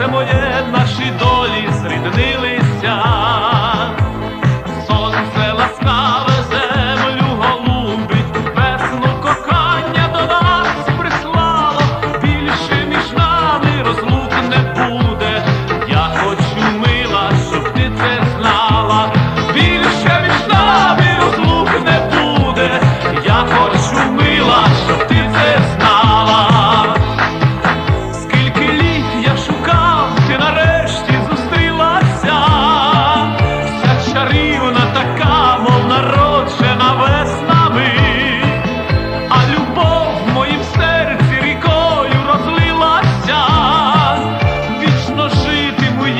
серце моє, наші долі зріднилися, сонце ласкаве землю голубить, весну кохання до нас прислало, більше між розлук не буде. Я хочу мила, щоб ти це знала. Більше між нами розлук не буде. Я хочу мила, щоб ти це знала.